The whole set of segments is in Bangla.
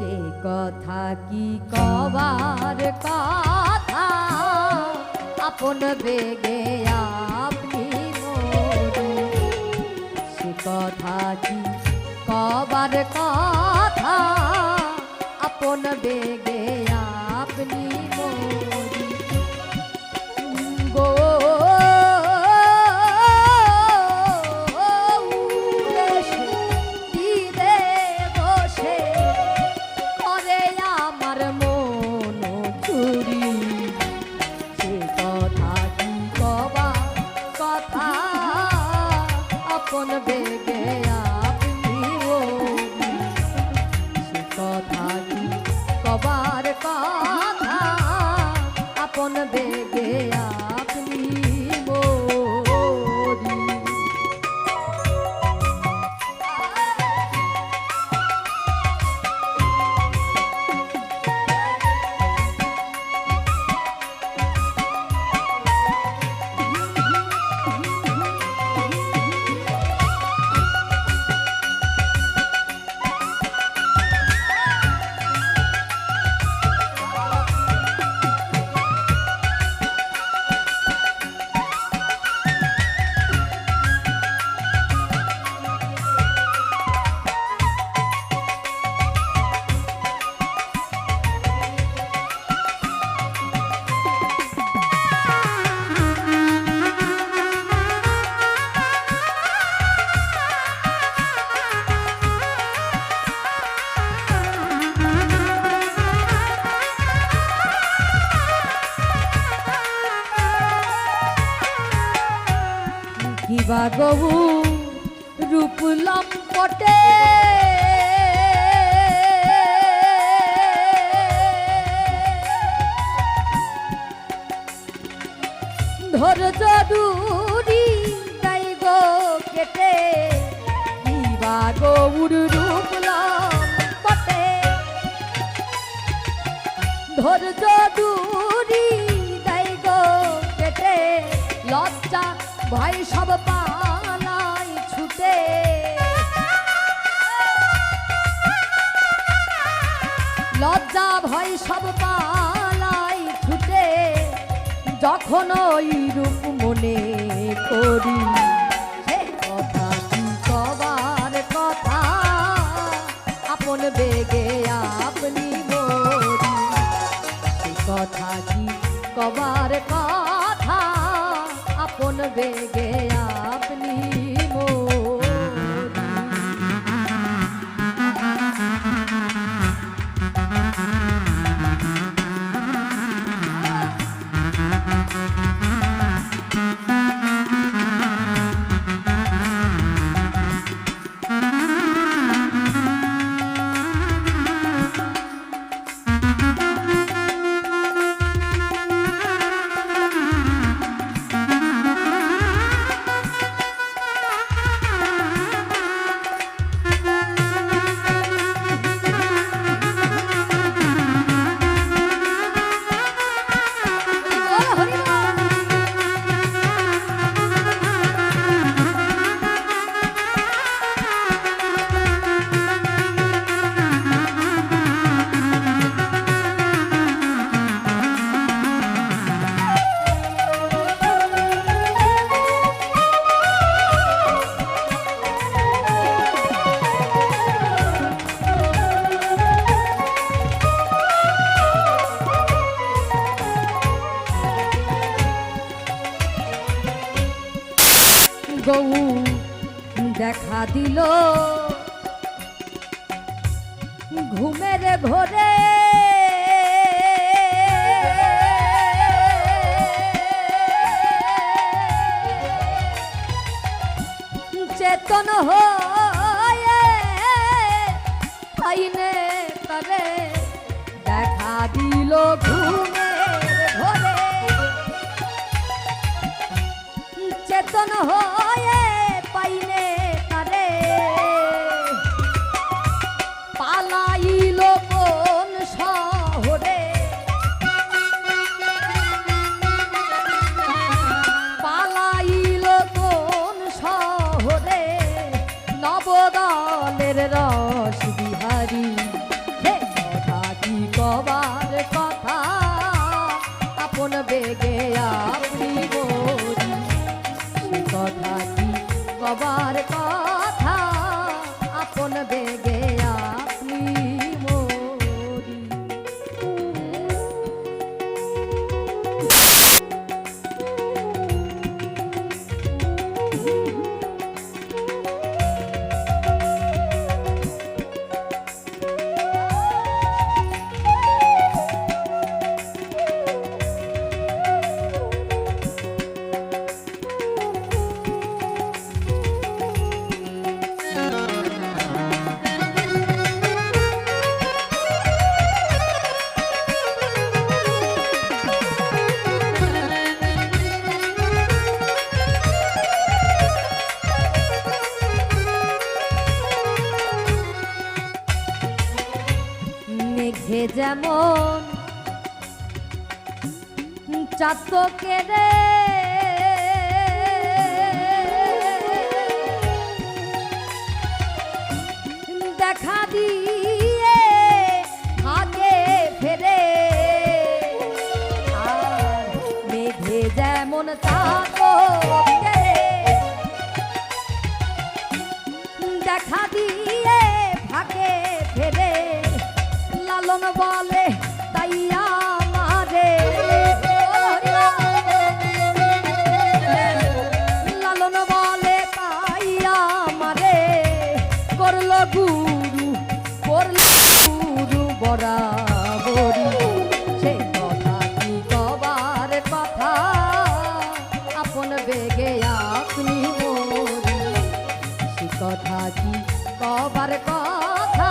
সে কথা কি কবার কথা? আপন বেগে আপনি সে কথা কি কবার কথা? আপন বেগে গবু রূপলম পটে ধৈর্য দূরি তাই গো কেটে কিবা গৌর রূপলম পটে ধৈর্য লজ্জা ভয় সব পালাই ছুটে, যখন ওই রূপ মনে করি কথা কি কবার কথা? আপন বেগে আপনি সে কথা কি কবার কথা? আপন বেগে দিল। ঘুমের ঘোরে চেতন আইনে তবে দেখা দিল ঘুমের ঘোরে চেতন হয়ে জলের রস বিহারি। কথা কি কবার কথা, আপন বেগে আপনি বলি। কথা কি কবার কথা, আপন বেগে মেঘে যেমন চাতকে রে। দেখা দিয়ে আগে ফেরে মেঘে যেমন চাতকে দেখা দিয়ে ফাঁকে ফেরে লালন বলে, তাই আমারে। লালন বলে, তাই আমারে। করল গুরু করল গুরু বরাবরি কথা কি কবার কথা? আপন বেগে আপনি মরি। কথা কি কবার কথা?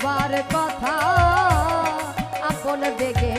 কবার কথা আপন বেগে